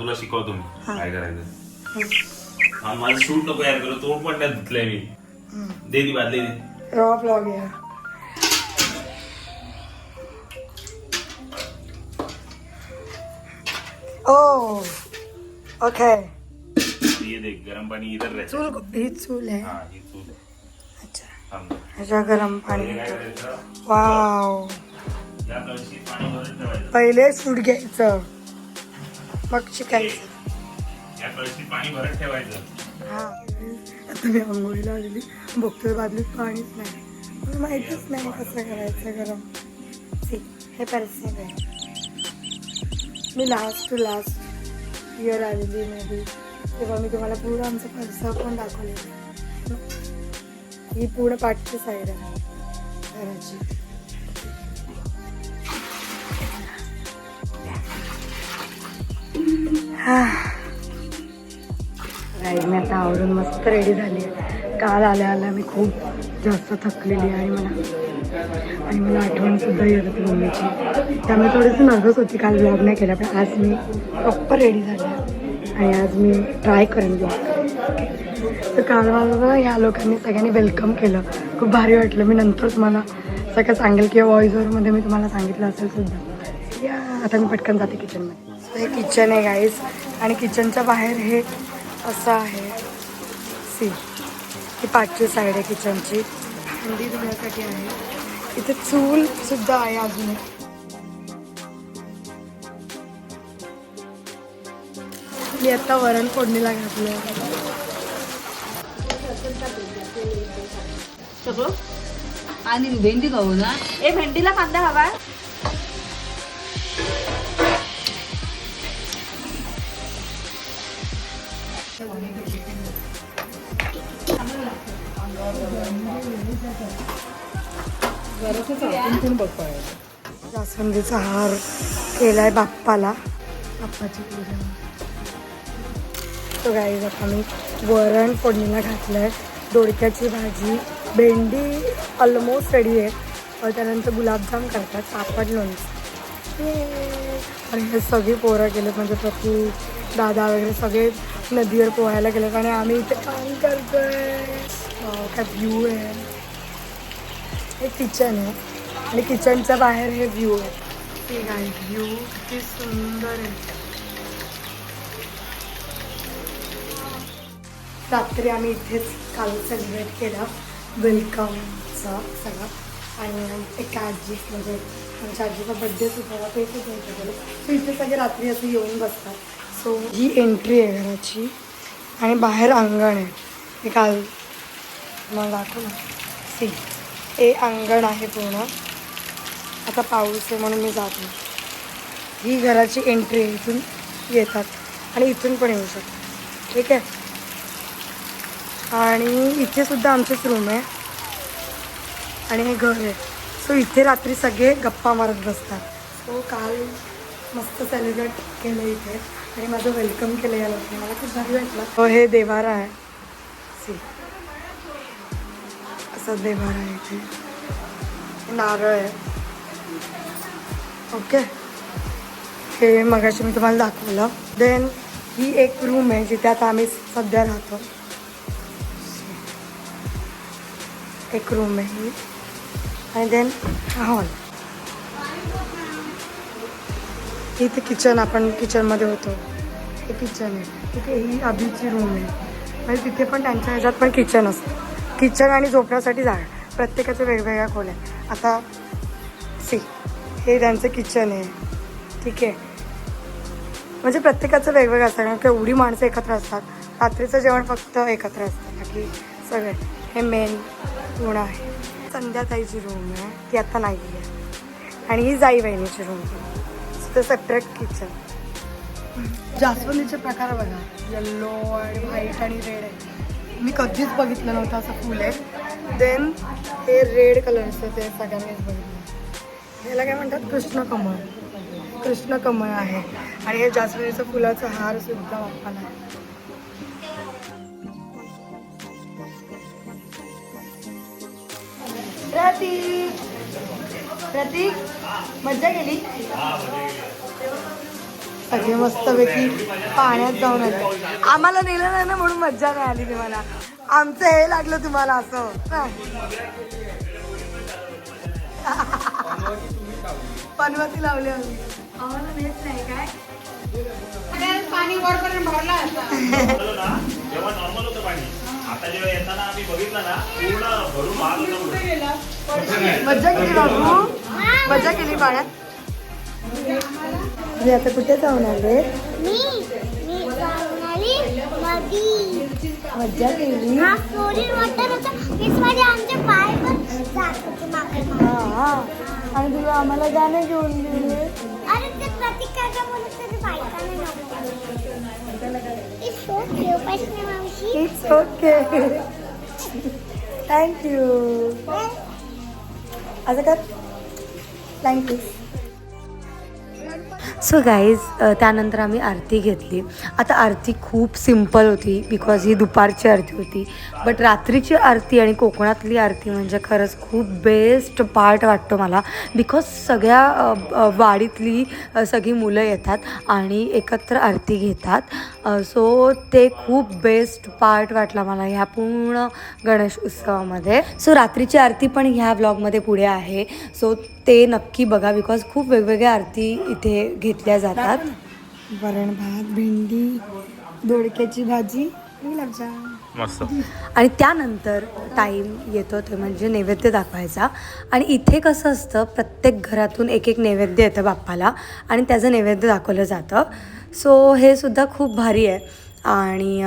तुला शिकवतो मी. हा. काय करायचं? हा. माझं सूट नको यार करू. तोंड पण नाही धुतलंय मी. दे ती बादली. दे रॉ ब्लॉग या ओ ओके ये दे गरम पाणी इधर राहायचं चूल ही. चूल हा. ही चूल आहे. अच्छा. ह्याच्या गरम पाणी. हे वाव पहिले सूट घ्यायचं. मग शिकायचं या कळशीत पाणी भरत ठेवायचं. हा. आता मी आंघोळीला आलेली बघतोय बादलीत पाणीच नाही. मला माहितीच नाही कसं करायचं गरम. सी हे परसेंट आहे. मी लास्ट टू लास्ट इयर आलेली मे बी तेव्हा मी तुम्हाला पूर्ण आमचं परसं पण दाखवलेलं. ही पूर्ण पाठची साईड आहे. घराची. मी आता आवरून मस्त रेडी झाली आहे. काल आल्या आल्या मी खूप जास्त थकलेली आहे आणि मला आणि मला आठवण सुद्धा येत होती मम्मीची. त्यामुळे थोडीशी नर्वस होती. काल ब्लॉग नाही केला पण आज मी प्रॉपर रेडी झाले आहे. आणि आज मी ट्राय करेन ब्लॉग तर काल मला ह्या लोकांनी सगळ्यांनी वेलकम केलं. खूप भारी वाटलं. मी नंतर तुम्हाला सगळं सांगेल किंवा व्हॉइस ओव्हरमध्ये मी तुम्हाला सांगितलं असेल सुद्धा. या आता मी पटकन जाते किचनमध्ये किचन आहे गाईज आणि किचनच्या बाहेर हे असं आहे. सी ही पाचची साईड आहे किचनची थंडी धुण्यासाठी आहे. इथे चूल सुद्धा आहे अजून. मी आता वरण फोडणीला घातलं सगळं? आणि भेंडी खाऊ ना. ए भेंडीला कांदा हवा. जास्वंदीचा हार केलाय बाप्पाला. बाप्पाची पूजा. तो गाईज आता मी वरण फोडणीला घातलंय. दोडक्याची भाजी. भेंडी ऑलमोस्ट रेडी आहे. त्यानंतर गुलाबजाम करतात. पापड लोणचं. आणि हे सगळी पोरं गेलेत. म्हणजे प्रती दादा वगैरे सगळे नदीवर पोहायला गेलेत. आणि आम्ही इथे काम करतोय. काय व्ह्यू आहे. एक किचन आहे. आणि किचनच्या बाहेर हे व्ह्यू आहे. हे व्ह्यू किती सुंदर आहे. रात्री आम्ही इथेच काल सेलिब्रेट केला वेलकमचा सगळा. आणि एका आजी म्हणजे आमच्या आजीचा बड्डे सुद्धा ते सुद्धा केलं सो इथे सगळे रात्री असे येऊन बसतात. सो ही एंट्री आहे घराची. आणि बाहेर अंगण आहे. हे काल मग दाखव ना सी हे अंगण आहे पूर्ण. आता पाऊस आहे म्हणून मी जात नाही. ही घराची एंट्री इथून येतात. आणि इथून पण येऊ शकतात. ठीक आहे? आणि इथे सुद्धा आमचेच रूम आहे. आणि हे घर आहे. सो इथे रात्री सगळे गप्पा मारत बसतात. सो काल मस्त सेलिब्रेट केलं इथे. आणि माझं वेलकम केलं या लोकांनी. मला खूप भारी वाटलं. हो हे देवारा आहे. सी असं देवारा आहे इथे. नारळ आहे. ओके. हे मगाशी मी तुम्हाला दाखवलं. देन ही एक रूम आहे जिथे आता आम्ही सध्या राहतो. एक रूम आहे ही. आणि देन हॉल इथे किचन आपण किचनमध्ये होतो. हे किचन आहे. तिथे ही आधीची रूम आहे. म्हणजे तिथे पण त्यांच्या ह्याच्यात पण किचन असतं. किचन आणि झोपण्यासाठी जागा. प्रत्येकाच्या वेगवेगळ्या खोल्या. आता हे त्यांचं किचन आहे. ठीक आहे. म्हणजे प्रत्येकाचं वेगवेगळं असतं कारण की एवढी माणसं एकत्र असतात. रात्रीचं जेवण फक्त एकत्र असतं. बाकी सगळे. हे मेन पूर्ण आहे. संध्याताईची रूम आहे. ती आता नाही आहे आणि ही जाई बहिणीची रूम आहे सेपरेट किचन जास्वंदीचे प्रकार बघा. येल्लो आणि व्हाईट आणि रेड आहे. मी कधीच बघितलं नव्हतं असं फुल आहे. देन हे रेड कलरचं ते सगळ्यांनीच बघितलं. याला काय म्हणतात? कृष्णकमळ. कृष्णकमळ आहे. आणि हे जास्मिनीचं फुलाचा हार सुद्धा वापरला प्रतीक. प्रतीक मज्जा केली? सगळे मस्तपैकी पाण्यात जाऊन आले. आम्हाला नेलं नाही ना म्हणून मज्जा नाही आली तुम्हाला. आमचं हे लागलं तुम्हाला असं. पनवती लावली आम्ही. आम्हाला नेत नाही काय. झालं ना जेव्हा नॉर्मल होतं पाणी. आता जेव्हा येताना आम्ही बघितलं ना पूर्ण भरून वाहत होतं पुढे. मज्जा केली बाबू. मज्जा केली पाण्यात मी आता कुठे जाऊन आले? मज्जा केली. हा फ्लोरीन वॉटर होतं. मध्ये आमचे पाय पण आणि तुला आम्हाला गाणं घेऊन अरे ते प्रतीक काका बायकाने cute, वैष्णवी मावशी. इट्स ओके थँक्यू असं कर थँक्यू सो गाईज त्यानंतर आम्ही आरती घेतली. आता आरती खूप सिंपल होती बिकॉज ही दुपारची आरती होती. बट रात्रीची आरती आणि कोकणातली आरती म्हणजे खरंच खूप बेस्ट पार्ट वाटतो मला बिकॉज सगळ्या वाडीतली सगळी मुलं येतात आणि एकत्र आरती घेतात. सो ते खूप बेस्ट पार्ट वाटला मला ह्या पूर्ण गणेश उत्सवामध्ये. सो रात्रीची आरती पण ह्या ब्लॉगमध्ये पुढे आहे. सो ते नक्की बघा बिकॉज खूप वेगवेगळ्या आरती इथे घेत घेतल्या जातात? वरण भात भेंडी दोडक्याची भाजी. मस्त. आणि त्यानंतर टाईम येतो ते म्हणजे नैवेद्य दाखवायचा. आणि इथे कसं असतं प्रत्येक घरातून एक एक नैवेद्य येतं बाप्पाला. आणि त्याचं नैवेद्य दाखवलं जातं. सो हे सुद्धा खूप भारी आहे. आणि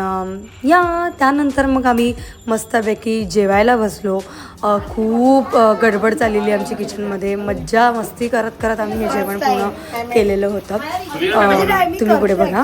या त्यानंतर मग आम्ही मस्तपैकी जेवायला बसलो. खूप गडबड चाललेली आमची किचनमध्ये. मज्जा मस्ती करत करत आम्ही हे जेवण पूर्ण केलेलं होतं. तुम्ही पुढे बघा.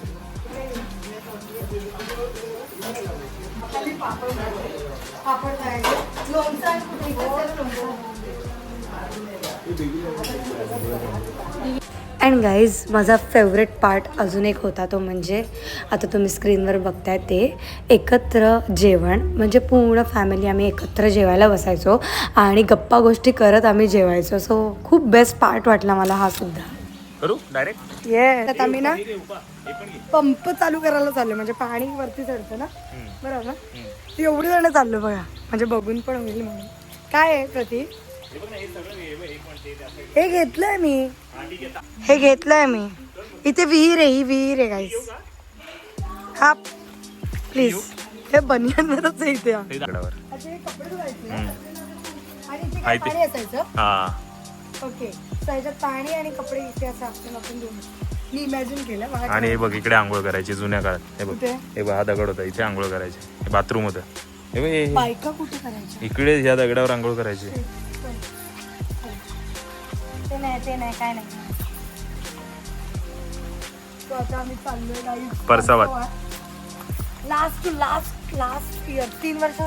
अँड गाईज माझा फेवरेट पार्ट अजून एक होता तो म्हणजे आता तुम्ही स्क्रीनवर बघताय ते एकत्र जेवण. म्हणजे पूर्ण फॅमिली आम्ही एकत्र जेवायला बसायचो आणि गप्पा गोष्टी करत आम्ही जेवायचो. सो खूप बेस्ट पार्ट वाटला मला हा सुद्धा. करू? डायरेक्ट ये त्यात आम्ही ना पंप चालू करायला चाललो म्हणजे पाणी वरती चढतं ना? बरोबर ना? ती एवढी जण चाललो बघा. म्हणजे बघून पण होईल म्हणून. काय आहे प्रतीक हे घेतलंय मी. हे घेतलंय मी. इथे विहीर आहे ही विहीर आहे गाईस हा. प्लीज हे बनियानवरच आहे इथे. कपडे धुवायचे. आणि. पाणी असायचं? हा. ओके. सो ह्याच्यात पाणी आणि कपडे इथे असं आपण आपण धुवून मी इमॅजिन केलं मला आणि हे बघ इकडे आंघोळ करायची जुन्या काळात. हे बघ कुठे? हे बघ हा दगड होता इथे आंघोळ करायची. हे बाथरूम होतं. हे बघ हे- हे. बायका कुठे करायच्या? इकडे ह्या दगडावर आंघोळ करायची. ते नाही ते नाही काय नाही. So आता आम्ही चाललोय guys. परसावात. लास्ट लास्ट लास्ट इयर तीन वर्ष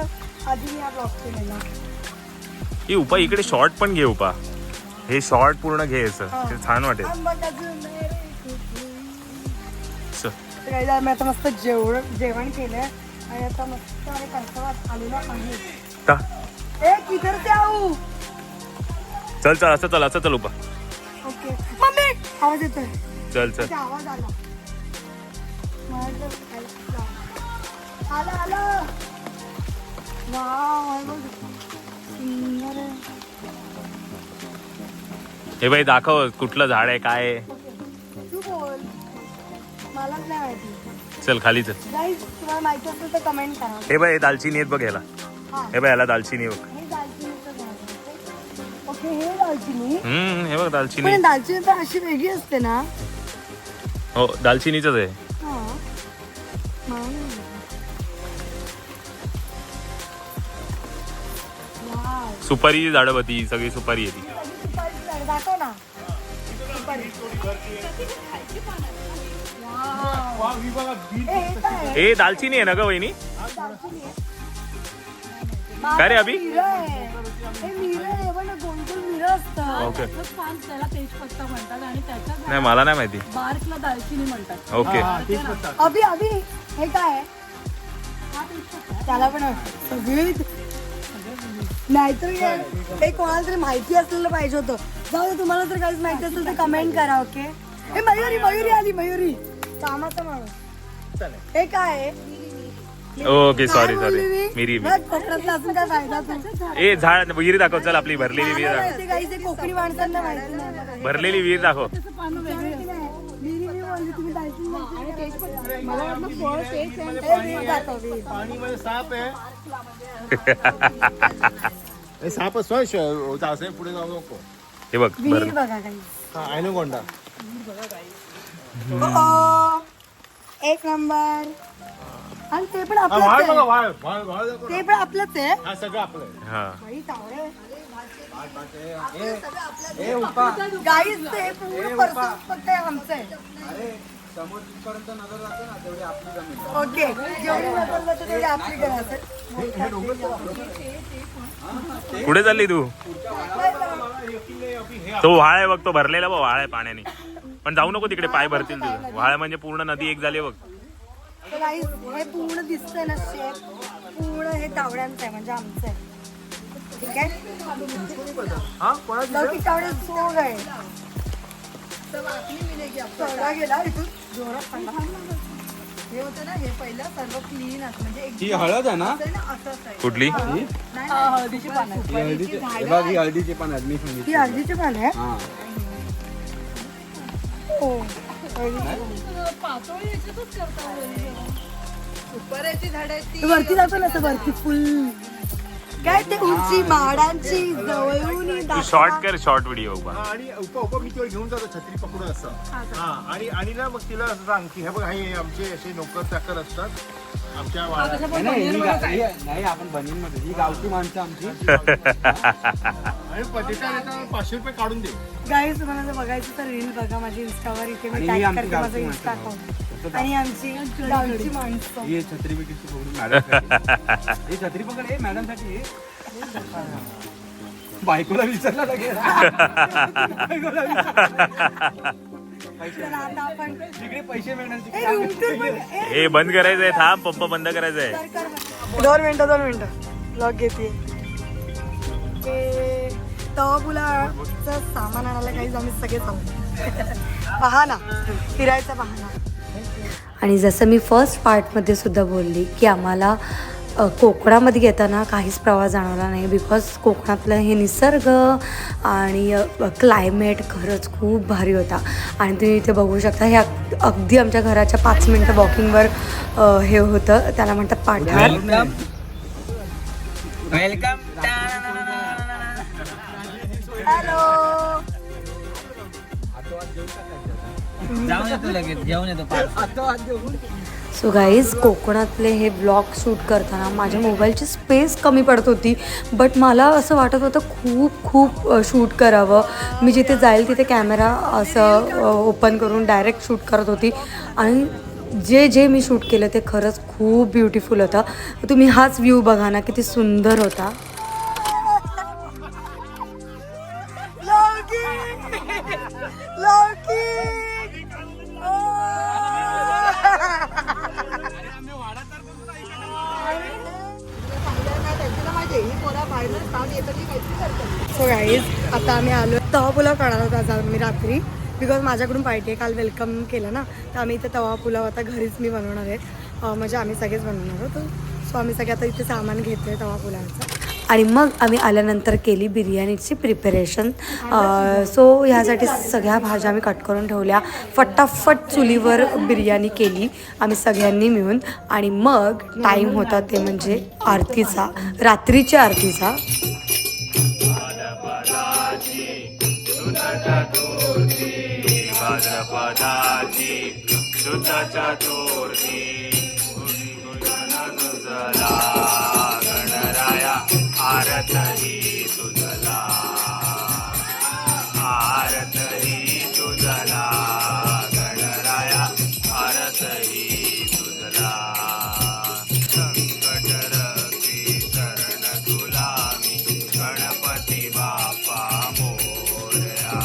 आधी मी हा ब्लॉग केलेला. ही उपा इकडे शॉर्ट पण घे उपा. हे शॉर्ट पूर्ण घे याचं. हा. ते छान वाटेल. चल. तर guys, आम्ही आता मस्त जेवण जेवण केलंय आणि आता मस्त आम्ही आलेलो आहे ता. ए किधर से आऊ चल चल असं चल असं चल उपा ओके मम्मी आवाज येतोय चल चल त्याचा आवाज आला. आलं आलं वाव, हे बघ. सुंदर आहे. हे बाई दाखव कुठलं झाड आहे काय आहे. तू बोल. मलाच नाही माहिती. चल खाली चल. गाईज तुम्हाला माहिती असेल तर कमेंट करा. हे बाई दालचिनी आहेत बघ ह्याला. हा. हे बाई याला दालचिनी बघ. हे दालचिनीचं झाड आहे. ओके? हे दालचिनी. हम्म हे बघ दालचिनी. पण दालचिनी तर अशी वेगळी असते ना? हो दालचिनीच आहे. हा. नाही. सुपारी झाडं होती सगळी सुपारी आहे ती. दाखव ना. हे दालचिनी आहे ना ग वहिनी? काय रे अभि. हे. ओके. छान त्याला तेजपत्ता म्हणतात आणि त्याच्यात नाही मला नाही माहिती. बार्कला दालचिनी म्हणतात. ओके. अभि अभि हे काय? त्याला पण सगळी नाहीतर हे कोणाला तरी माहिती असलेलं पाहिजे होतं. जाऊ दे तुम्हाला जर काहीच माहिती असेल तर कमेंट करा ओके हे मयुरी मयुरी आली मयुरी. कामाचा माणूस. हे काय? Okay sorry sorry? मिरी असून काय फायदा ए झाड विहीर दाखव चल आपली भरलेली विहीर दाखव. कोकणी माणसांना माहिती नाही. भरलेली विहीर दाखव. साप आहे हे साप असतो जासे पुढे जाऊ नको. हे बघ हा आयनोकोंडा ओ, एक नंबर. आणि ते पण दाखव. ते पण आपलंच आहे. हा सगळं आपलं ओके जेवढी नजर जाते तेवढी आपली घर असेल. कुठे चालली तू? तो व्हाळ आहे बघ तो भरलेला बघ व्हाळ आहे पाण्याने. पण जाऊ नको तिकडे पाय भरतील तुझे. व्हाळ म्हणजे पूर्ण नदी एक झाली बघ. हे पूर्ण दिसतंय ना शेप पूर्ण हे तावड्यांचं आहे म्हणजे आमचं आहे. ठीक आहे? सोग आहे. चढा गेला इथून. जोरात पडला. हे होतं ना हे पहिलं सर्व क्लीन असं म्हणजे ही हळद आहे ना? कुठली? हळदीची पानं. ही हळदीचे बघ हळदीचे पान आहेत मी सांगितलं ही हळदीची पान आहे हा. हो. पातोळी वरती जातो ना असं वरती फुल. काय ते उंची माडांची जवळून. शॉर्ट कर शॉर्ट व्हिडिओ बघ हा, आणि उप उप मी तिला घेऊन जातो छत्री पकडून असं. हा आणि आणि ना मग तिला असं सांग की हे बघ हे आमचे असे नोकर चाकर असतात. आमच्या वाड्यात. नाही आपण बनीन मध्ये ही गावची माणसं आमची. आणि प- देता देता पाचशे रुपये काढून दे. गाईज तुम्हाला जर बघायचं तर रील बघा माझी इंस्टावर इथे मी आणि टॅग आमची करते माझं गावची इंस्टा माणसं. अकाउंट आणि आमची गावची माणसं. ही छत्री बिकीची पकडून मॅडम ही छत्री पकड हे मॅडमसाठी बायकोला विचारला लागेल बायकोला विचारलं. तर आता आपण पैसे मिळणार ए, room tour पण- ए, हे बंद करायचंय थांब पंप बंद करायचंय. कर, कर. दोन मिनिटं दोन मिनिटं. ब्लॉग घेते. तवा पुलाचं सामान आणायला काही आम्ही सगळे जाऊ. पहा ना फिरायचा पहा ना आणि जसं मी फर्स्ट पार्टमध्ये सुद्धा बोलली की आम्हाला कोकणामध्ये येताना काहीच प्रवास जाणवला नाही बिकॉज कोकणातलं हे निसर्ग आणि क्लायमेट खरंच खूप भारी होता. आणि तुम्ही इथे बघू शकता हे अग- अगदी आमच्या घराच्या पाच मिनटं वॉकिंगवर हे होतं. त्याला म्हणतात पाठार वेलकम हॅलो सो गाईज कोकणातले हे ब्लॉग शूट करताना माझ्या मोबाईलची स्पेस कमी पडत होती. बट मला असं वाटत होतं खूप खूप शूट करावं. मी जिथे जाईल तिथे कॅमेरा असं ओपन करून डायरेक्ट शूट करत होती. आणि जे जे मी शूट केलं ते खरंच खूप ब्युटिफुल होतं. तुम्ही हाच व्ह्यू बघा ना किती सुंदर होता. सो गाईज आता आम्ही आलो तवा पुलाव करणार होता आज आम्ही रात्री. बिकॉज माझ्याकडून पार्टी आहे काल वेलकम केलं ना. तर आम्ही इथे तवा पुलाव आता घरीच मी बनवणार आहे. म्हणजे आम्ही सगळेच बनवणार आहोत. सो आम्ही सगळे आता इथे सामान घेतोय तवा पुलावचं आणि मग आम्ही आल्यानंतर केली बिर्याणीची प्रिपरेशन सो ह्यासाठी सगळ्या भाज्या आम्ही कट करून ठेवल्या. फटाफट चुलीवर बिर्याणी केली आम्ही सगळ्यांनी मिळून. आणि मग टाईम होता ते म्हणजे आरतीचा रात्रीच्या आरतीचा. चतुर्थी आरत तुझला. आरत तुझला. गणराया आरत तुझला. संकट शरण तुला मी गणपती बापा मोरया.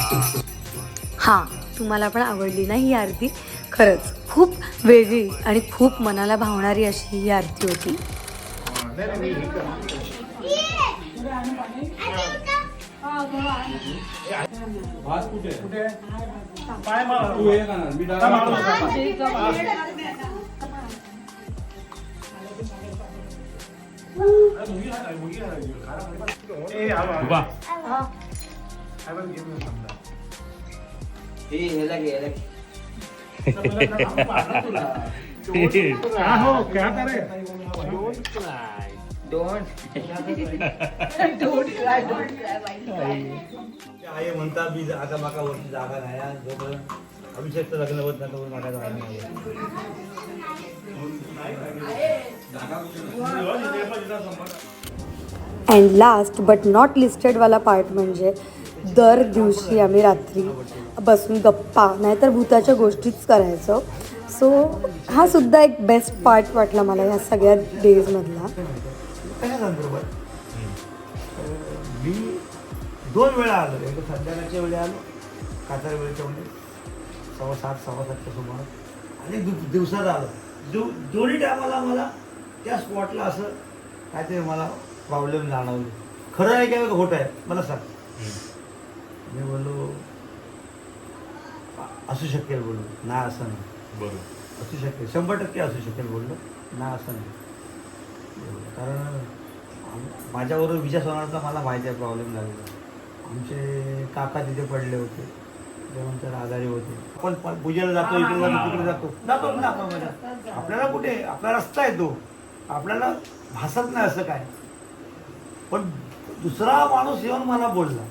हा तुम्हाला पण आवडली ना ही आरती? खरंच खूप वेगळी आणि खूप मनाला भावणारी अशी ही आरती होती. भात कुठे कुठे पाय मार तू हे करणार मी डाळ ए, आलो, काय घे हो, क्या करे? आहे म्हणता मी आता माका वरती जागा नाही. जोपर्यंत अभिषेक लग्न होत नाही तोपर्यंत माका जागा नाही. अँड लास्ट बट नॉट लिस्टेडवाला पार्ट म्हणजे दर दिवशी आम्ही रात्री बसून गप्पा नाहीतर भूताच्या गोष्टीच करायचो. सो हा सुद्धा एक बेस्ट पार्ट वाटला मला या सगळ्या डेजमधला काय सांगतो बरोबर. मी दोन वेळा आलो. एक संध्याकाळच्या वेळी आलो कातर वेळेच्या वेळी. सव्वा सात सव्वा सातच्या सुमारास आणि दु- दिवसात आलो. जो दोन्ही टायमाला मला त्या स्पॉटला असं काहीतरी मला प्रॉब्लेम जाणवले. खरं आहे काय खोटं आहे मला सांग. मी बोललो "अ- असू शकेल बोललो. ना असं नाही. बरोबर. असू शकेल. शंभर टक्के असू शकेल बोललो. ना असं नाही. कारण माझ्याबरोबर विजय सोनारचा मला माहिती आहे प्रॉब्लेम झालेला. आमचे काका तिथे पडले होते. त्यानंतर आजारी होते. आपण पूजेला जातो इकडे जातो तिकडे जातो. जातो ना आपण मजा आपल्याला कुठे? आपला रस्ता आहे तो. आपल्याला भासत नाही असं काय. पण दुसरा माणूस येऊन मला बोलला.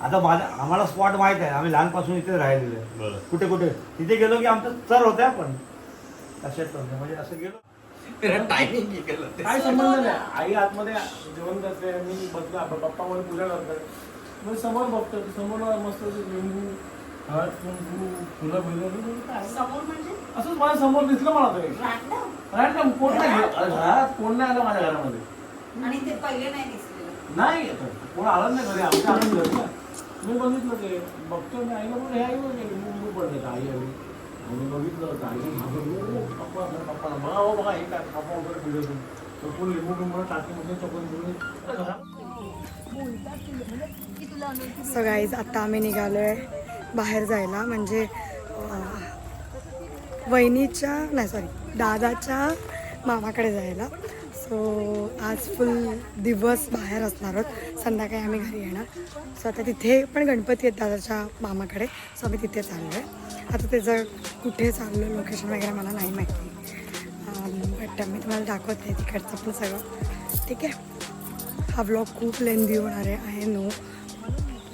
आता माझ्या आम्हाला स्पॉट माहीत आहे. आम्ही लहानपासून इथे राहिलेलो आहे. कुठे कुठे? तिथे गेलो की आमचं सर होते आपण असेच म्हणजे असं गेलो. काय संबंध नाही. आई आतमध्ये जेवण करते मी बसला पप्पा मध्ये पूजा करतात. मग समोर बघतो समोर मस्त लिंबू हळद कुंकू फुलं समोर म्हणजे? असंच माझ्यासमोर दिसलं मला तरी रॅन्डम कोण नाही घरात कोण नाही आलं माझ्या घरामध्ये. आणि ते पहिले नाही दिसलेलं नाही कोण आलं नाही घरी. आमच्या आनंद मी बघितलं ते. बघतो मी. आईला पण हे आई बघ लिंबू पडले आई आली मी बघितलं होतं पप्पा पप्पा हो बघा हे काय पप्पा वगैरे लिंबू बिंबू टाकीमध्ये घेऊन सो गाईज आता आम्ही निघालो आहे बाहेर जायला म्हणजे वहिनीच्या नाही सॉरी दादाच्या मामाकडे जायला. सो आज फुल दिवस बाहेर असणार आहोत. संध्याकाळी आम्ही घरी येणार. सो आता तिथे पण गणपती आहेत दादाच्या मामाकडे. सो आम्ही तिथे चाललो आहे आता त्याचं कुठे चाललो लोकेशन वगैरे मला नाही माहिती. Um, बट मी तुम्हाला दाखवते तिकडचं पण सगळं. ठीक आहे? हा ब्लॉग खूप लेंदी होणार आहे आय नो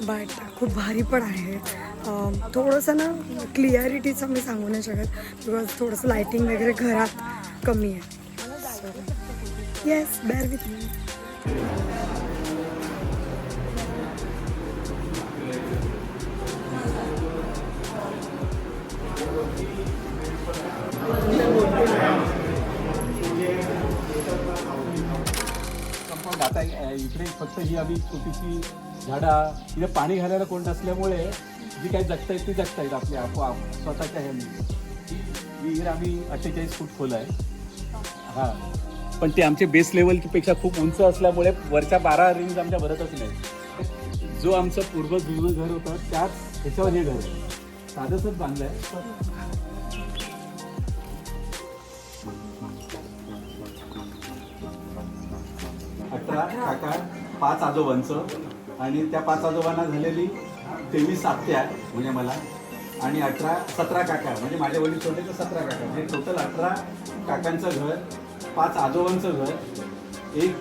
बट खूप भारी पण आहे. Um, थोडंसं ना क्लिअरिटीचं मी सांगू नाही शकत. बिकॉज थोडंसं लायटिंग वगैरे घरात कमी आहे. Yes, bear with me. Compound आता अ, इकडे फक्त ही आम्ही छोटीशी झाडा इथे पाणी घालायला कोण नसल्यामुळे जी काही जगता येत ती जगता येत आपली आपोआप स्वतःच्या ह्याने. ही विहीर आम्ही अठ्ठेचाळीस फूट खोल आहे. हां. पण ते आमचे बेस लेवलपेक्षा खूप उंच असल्यामुळे वरच्या बारा रिंग्स आमच्या भरतच नाही. जो आमचं पूर्व जुनं घर होतं त्याच ह्याच्यावर हे घर आहे. साधंच बांधलं आहे. अठरा काका पाच आजोबांचं. आणि त्या पाच आजोबांना झालेली तेवीस आत्या म्हणजे मला. आणि अठरा सतरा काका म्हणजे माझ्या वडील छोटे तर सतरा काका. म्हणजे टोटल अठरा काकांचं घर पाच आजोबांचं घर एक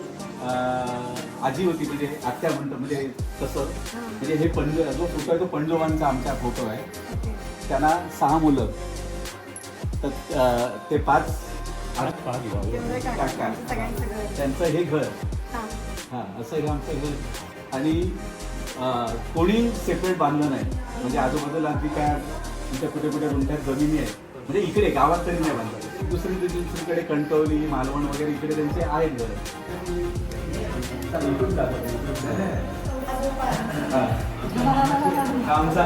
आजी होती म्हणजे आत्या म्हणतो म्हणजे तसं. म्हणजे हे पंज जो फोटो आहे तो पंजोबांचा आमचा फोटो आहे. त्यांना सहा मुलं. तर ते पाच काका. त्यांचं हे घर. हां. असं हे आमचं घर. आणि कोणी सेपरेट बांधलं नाही. म्हणजे आजूबाजूला अगदी काय तुमच्या कुठे कुठे रुंठ्यात जमिनी आहे म्हणजे इकडे गावात तरी नाही बांधलं दुसरी दुसरीकडे कणकवली मालवण वगैरे इकडे त्यांचे आहेत. हां. हा. आमचा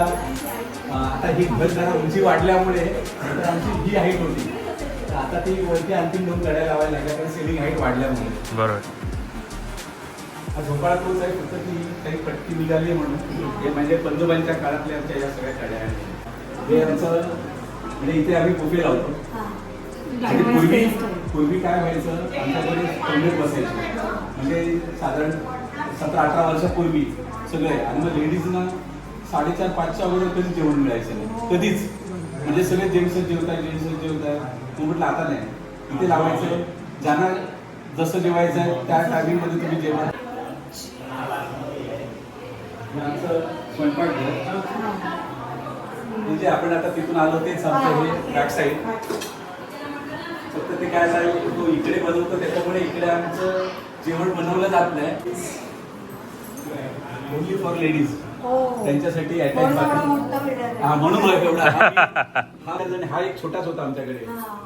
आता ही घर जरा उंची वाढल्यामुळे आमची ही हाईट होती. तर आता ती वरती आणखी दोन कड्या लावायला लागल्या कारण सिलिंग हाईट वाढल्यामुळे. बरोबर. हा झोपाळा तोच आहे फक्त ती काही पट्टी निघाली म्हणून. हे म्हणजे पंजोबांच्या काळातल्या आमच्या या सगळ्या कड्या आहेत. हे आमचं म्हणजे इथे आम्ही बुफे लावतो. म्हणजे पूर्वी पूर्वी काय व्हायचं आमच्याकडे पंडित बसायचे. म्हणजे साधारण सतरा अठरा वर्षापूर्वी सगळे आणि मग लेडीजना साडेचार पाचच्या अगोदर कधीच जेवण मिळायचं नाही. कधीच. म्हणजे सगळे जेंट्सच जेवताय जेंट्सच जेवताय. मग म्हटलं आता नाही. इथे लावायचं. ज्यांना जसं जेवायचं आहे त्या टायमिंगमध्ये तुम्ही जेवा. हे आमचं स्वयंपाकघर म्हणजे आपण आता तिथून आलो तेच आमचं हे. बॅक साईड फक्त ते काय झालं तो इकडे बनवतो त्याच्यामुळे इकडे आमचं जेवण बनवलं जात नाही. ओनली फॉर लेडीज त्यांच्यासाठी अटॅच हा म्हणून मला एवढा. हा हा जण- हा एक छोटाच होता आमच्याकडे.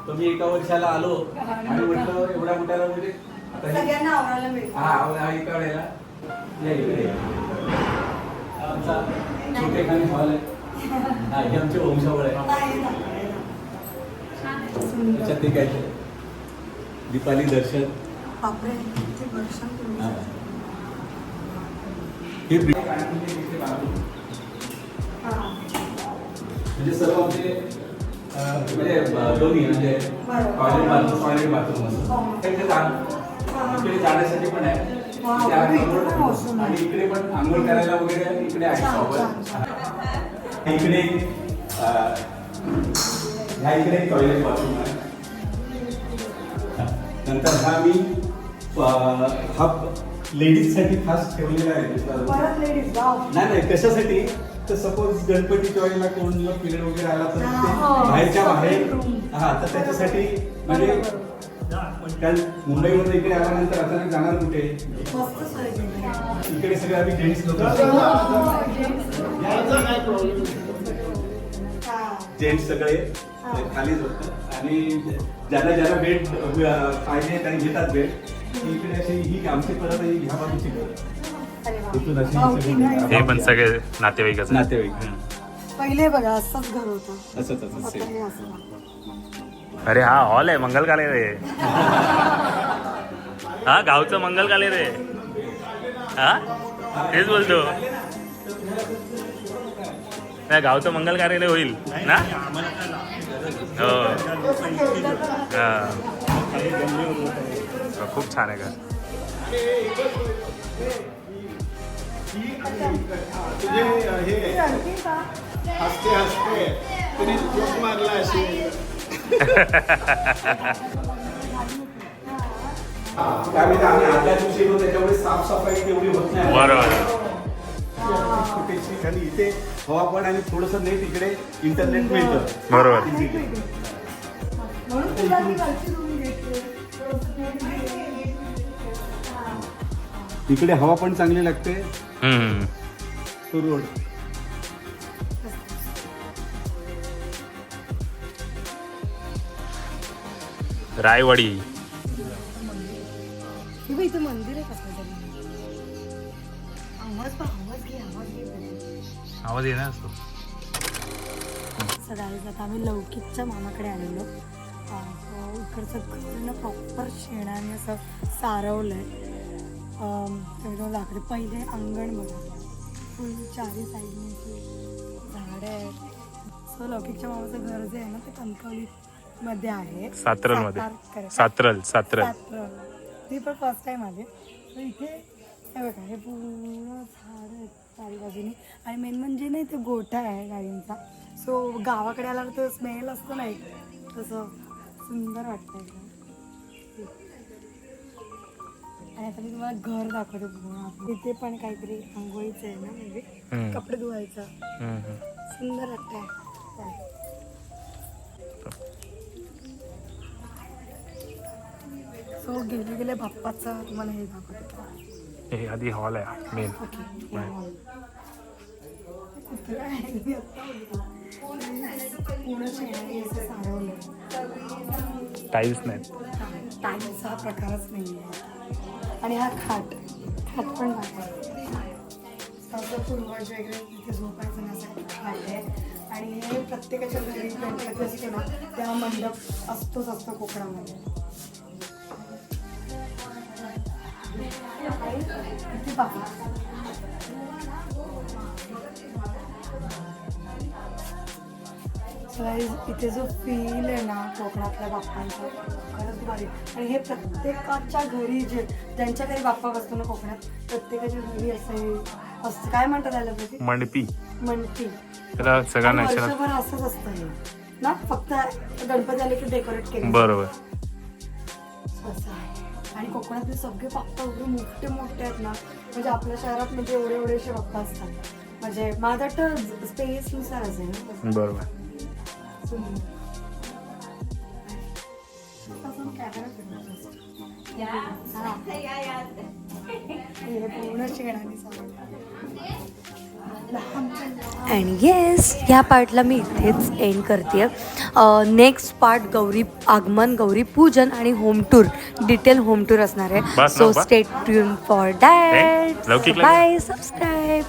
तर मी एका वर्षाला आलो आणि म्हटलं एवढ्या मोठ्याला म्हणजे आता हे- हा हा एका वेळेला. या इकडे. हा आमचा छोटे खाणे हॉल आहे. हा हे आमचे वंशावळ आहे त्याच्यात ते काय दीपाली दर्शन बापरे किती वर्षांपूर्वी. हा. म्हणजे सर्व आमचे म्हणजे दोन्ही म्हणजे टॉयलेट बाथरूम टॉयलेट बाथरूम असं त्यांचे जा- इकडे जाण्यासाठी पण आहे. आणि इकडे पण आंघोळ करायला वगैरे इकडे आहे इकडे ह्या इकडे टॉयलेट बाथरूम आहे. नंतर हा मी हा लेडीजसाठी खास ठेवलेला आहे. नाही नाही कशासाठी? तर सपोज गणपतीच्या वेळेला कोण पिरियड वगैरे आला तर हा. बाहेरच्या बाहेर हा तर त्याच्यासाठी म्हणजे कारण मुंबईवरून इकडे आल्यानंतर अचानक जाणार कुठे. इकडे सगळे आम्ही जेंट्स लोक हा. जेंट्स सगळे खालीच होतं. आणि ज्यांना ज्यांना बेड पाहिजे त्यांनी घेतात बेड इकडे अशी ही आमची परत ही ह्या बाजूची. इथून अशी? हे पण सगळे. नातेवाईक पहिले बघा असंच घर होतं. असंच असंच आता same. असं. अरे हा हॉल आहे मंगल काले रे. हा गावचं मंगल काले रे. हा? तेच बोलतो. नाही गावचं मंगल कार्यालय होईल ना? हो. हा. खूप छान आहे का? माहिती आम्ही आदल्या दिवशी येतो त्याच्यामुळे साफसफाई तेवढी होत नाही. बरोबर. छोटीशी आणि इथे हवा पण आणि थोडस नेट इकडे इंटरनेट मिळतं. बरोबर. इकडे हवा पण चांगली लागते. हम्म. तो रोड रायवाडी. हे इथं मंदिर आहे कसलं आवाज येणार असतो. सकाळी आता आम्ही लौकिकच्या मामाकडे आलेलो. इकडचं घर ना प्रॉपर शेणाने असं सारवलं आहे लाकडी पहिले अंगण बघा. फुल चारी साईडने झाडं आहेत. सो लौकिकच्या मामाचं घर जे आहे ना ते कणकवली मध्ये आहे. सातरलमध्ये. सातार- correct. सातरल सातरल. सातरल. मी पण फर्स्ट टाइम आले. तर इथे हे बघा हे पूर्ण झाड आहेत. चारी बाजूनी. आणि मेन म्हणजे नाही ते गोठा आहे गाडींचा. सो गावाकडे आल्यावर तो स्मेल असतो ना एक. तसं सुंदर वाटतं आणि आता मी तुम्हाला घर दाखवते तिथे पण काहीतरी आंघोळीचं आहे ना म्हणजे. कपडे धुवायचं. सुंदर वाटतंय. सो गेले गेले बाप्पाचं तुम्हाला हे दाखवते. हे हे. पूर्ण शेणाने असं सारवलं टाईल्स नाहीत टाईलचा हा प्रकारच नाही आहे आणि हा खाट खाट पण आपलं पूर्वज वगैरे तिथे झोपायचं नसायचं आहे आणि हे प्रत्येकाच्या घरी गणपती असतो ना तेव्हा मंडप असतोच असतो कोकणामध्ये इथे जो फील आहे ना कोकणातल्या बाप्पांचा. खरंच भारी. आणि हे प्रत्येकाच्या घरी जे ज्यांच्या घरी बाप्पा बसतो ना कोकणात प्रत्येकाच्या घरी असं असतं काय म्हणतात त्याला मंडपी. याच्याला- वर्षभर असंच असतं हे. ना? फक्त गणपती आले की डेकोरेट केलं. बरोबर. असं आणि कोकणातले सगळे बाप्पा एवढे मोठे मोठे आहेत ना म्हणजे आपल्या शहरात म्हणजे एवढे एवढेसे बाप्पा असतात म्हणजे माझं वाटतं स्पेस नुसार असेल ना बरोबर camera फिरवत असतो. हा. हे पूर्ण शेणाने सारवलं. अँड येस ह्या पार्टला मी इथेच एंड करते नेक्स्ट पार्ट गौरी आगमन गौरी पूजन आणि home tour detail home tour असणार आहे. So. Stay tuned for Laukik bye subscribe